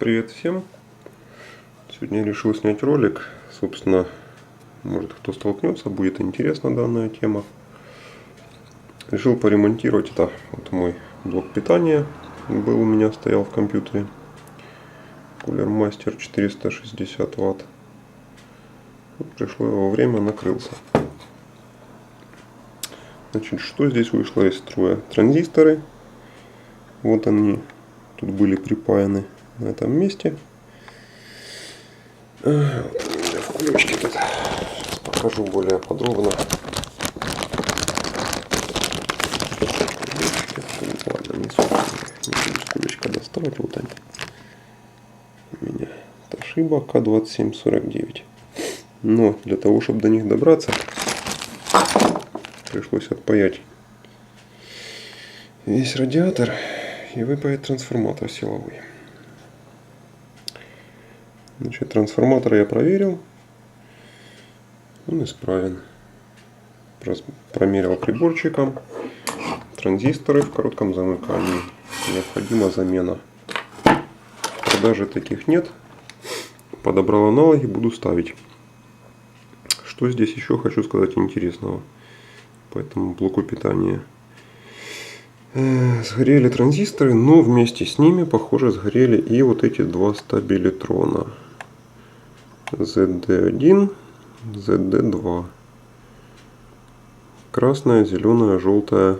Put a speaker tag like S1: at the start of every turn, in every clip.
S1: Привет всем! Сегодня я решил снять ролик. Собственно, может кто столкнется, будет интересна данная тема. Решил поремонтировать это. Вот мой блок питания был у меня, стоял в компьютере. Кулер Мастер 460 Вт. Пришло его время, накрылся. Значит, что здесь вышло из строя? Транзисторы. Вот они тут были припаяны на этом месте. Вот они у меня в кулечке тут. Покажу более подробно. Ладно, не буду с кулечка доставать. Вот они. У меня Toshiba K2749. Но для того, чтобы до них добраться, пришлось отпаять весь радиатор и выпаять трансформатор силовой. Значит, трансформатор я проверил. Он исправен. Промерил приборчиком. Транзисторы в коротком замыкании. Необходима замена. В продаже таких нет. Подобрал аналоги, буду ставить. Что здесь еще хочу сказать интересного по этому блоку питания. Э, сгорели транзисторы, но вместе с ними, похоже, сгорели и вот эти два стабилитрона. ZD1, ZD2. Красная, зеленая, желтая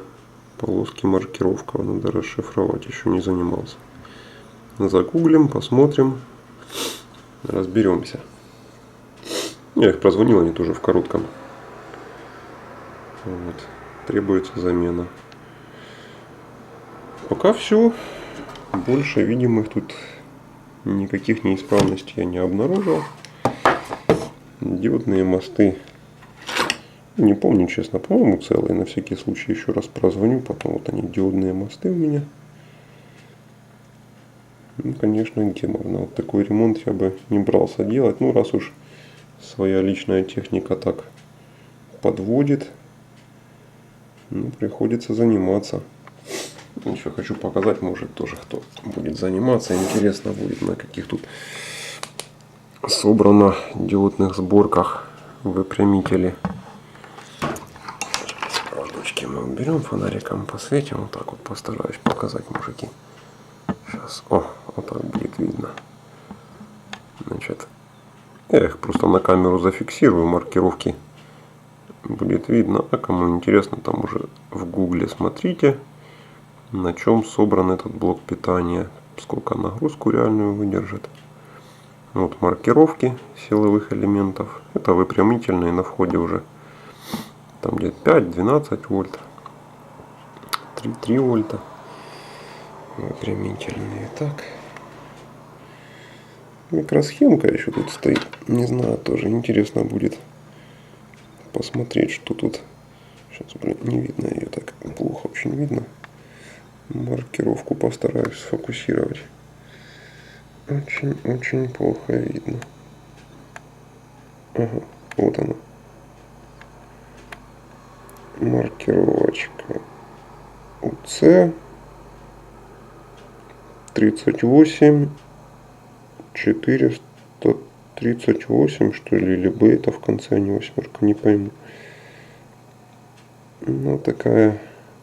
S1: полоски маркировка. Надо расшифровать, еще не занимался. Загуглим, посмотрим, разберемся. Я их прозвонил, они тоже в коротком. Вот. Требуется замена. Пока все. Больше видимых тут никаких неисправностей я не обнаружил. Диодные мосты. Не помню, честно, по-моему, целые. На всякий случай еще раз прозвоню. Потом вот они, диодные мосты у меня. Ну, конечно, геморно. Вот такой ремонт я бы не брался делать. Ну, раз уж своя личная техника так подводит, ну, приходится заниматься. Еще хочу показать, может тоже кто будет заниматься. Интересно будет на каких тут собрано диодных сборках выпрямители. Ручки мы уберем фонариком, посветим. Вот так вот постараюсь показать, мужики. Сейчас. О, вот так будет видно. Значит, я их просто на камеру зафиксирую, маркировки будет видно. А кому интересно, там уже в гугле смотрите, на чем собран этот блок питания, сколько нагрузку реальную выдержит. Вот маркировки силовых элементов. Это выпрямительные на входе уже. Там где 5-12 вольт. 3-3 вольта. Выпрямительные. Так. Микросхемка еще тут стоит. Не знаю, тоже интересно будет посмотреть, что тут. Сейчас, блин, не видно ее так плохо очень видно. Маркировку постараюсь сфокусировать. Очень-очень плохо видно. Ага, вот она. Маркировочка. УЦ 38 438 что ли, либо это в конце, а не восьмерка, не пойму. Ну, такая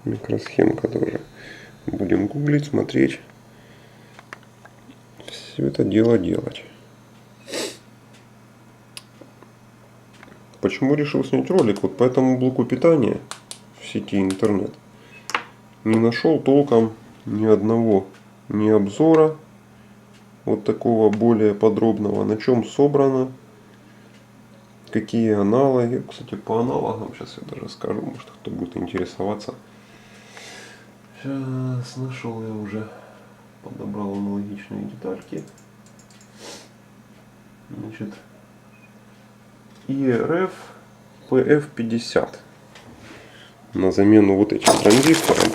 S1: микросхемка тоже. Будем гуглить, смотреть все это дело делать. Почему решил снять ролик? Вот по этому блоку питания в сети интернет не нашел толком ни одного ни обзора вот такого более подробного, на чем собрано, какие аналоги. Кстати, по аналогам сейчас я даже скажу, может кто будет интересоваться. Сейчас нашел я уже подобрал аналогичные детальки. Значит, IRF PF50 на замену вот этим транзисторам.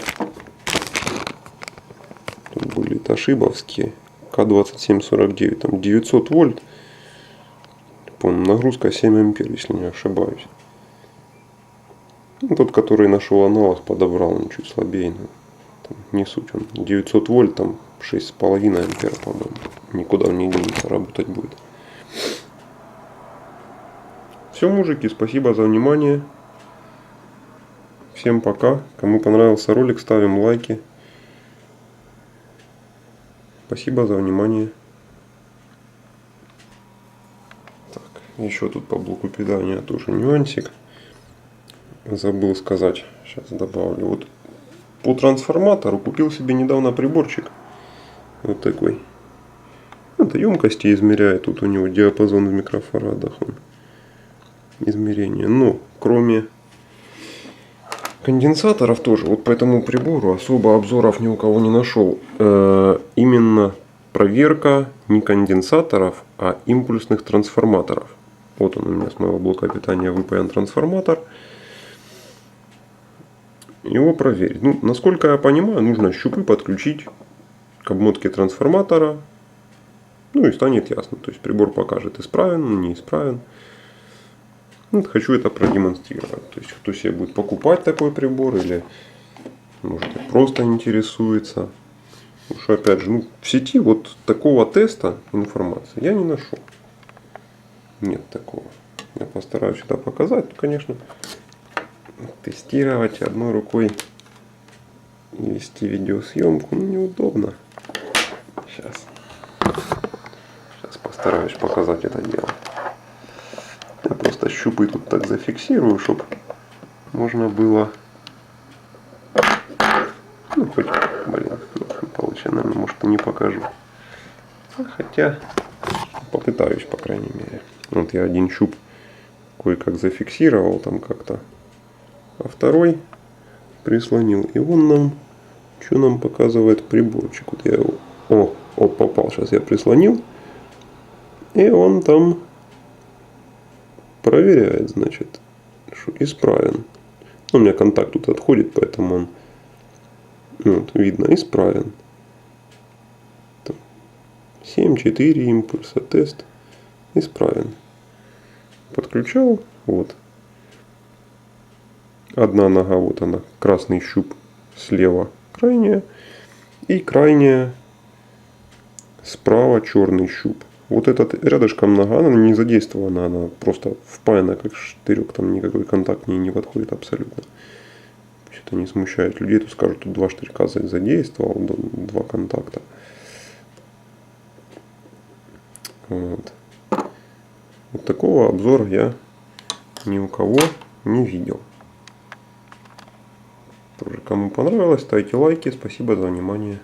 S1: Тут были ташибовские К2749, там 900 вольт. Помню, нагрузка 7 ампер, если не ошибаюсь. Ну, тот, который нашел аналог, подобрал, он чуть слабее. Но там не суть, он 900 вольт, там 6,5 ампера, по-моему. никуда он не денется, работать будет. Все, мужики, спасибо за внимание. Всем пока. Кому понравился ролик, ставим лайки. Спасибо за внимание. Так, еще тут по блоку питания тоже нюансик. Забыл сказать. Сейчас добавлю. Вот по трансформатору купил себе недавно приборчик. Вот такой. Это емкости измеряет. Тут у него диапазон в микрофарадах. Он измерение. Но кроме конденсаторов тоже. Вот по этому прибору особо обзоров ни у кого не нашел. Э, именно проверка не конденсаторов, а импульсных трансформаторов. Вот он у меня с моего блока питания выпаян трансформатор. Его проверить. Ну, насколько я понимаю, нужно щупы подключить к обмотке трансформатора. Ну и станет ясно. То есть прибор покажет, исправен, он неисправен. Вот хочу это продемонстрировать. То есть кто себе будет покупать такой прибор или может просто интересуется. Потому что опять же, ну, в сети вот такого теста информации я не нашел. Нет такого. Я постараюсь это показать. Конечно, тестировать одной рукой вести видеосъемку ну, неудобно. Сейчас. Сейчас постараюсь показать это дело. Я просто щупы тут так зафиксирую, чтобы можно было... Ну, хоть, блин, получено, может и не покажу. Хотя, попытаюсь, по крайней мере. Вот я один щуп кое-как зафиксировал там как-то, а второй прислонил. И он нам, что нам показывает приборчик. Вот я его, о, о, попал, сейчас я прислонил. И он там проверяет, значит, что исправен. У меня контакт тут отходит, поэтому он вот, видно исправен. 7-4 импульса, тест исправен. Подключал, вот. Одна нога, вот она, красный щуп слева крайняя. И крайняя справа черный щуп. Вот этот рядышком нога, она не задействована, она просто впаяна как штырек, там никакой контакт не, не подходит абсолютно. Это не смущает людей, тут скажут, тут два штырька задействовал, два контакта. Вот. вот такого обзора я ни у кого не видел. Тоже кому понравилось, ставьте лайки. Спасибо за внимание.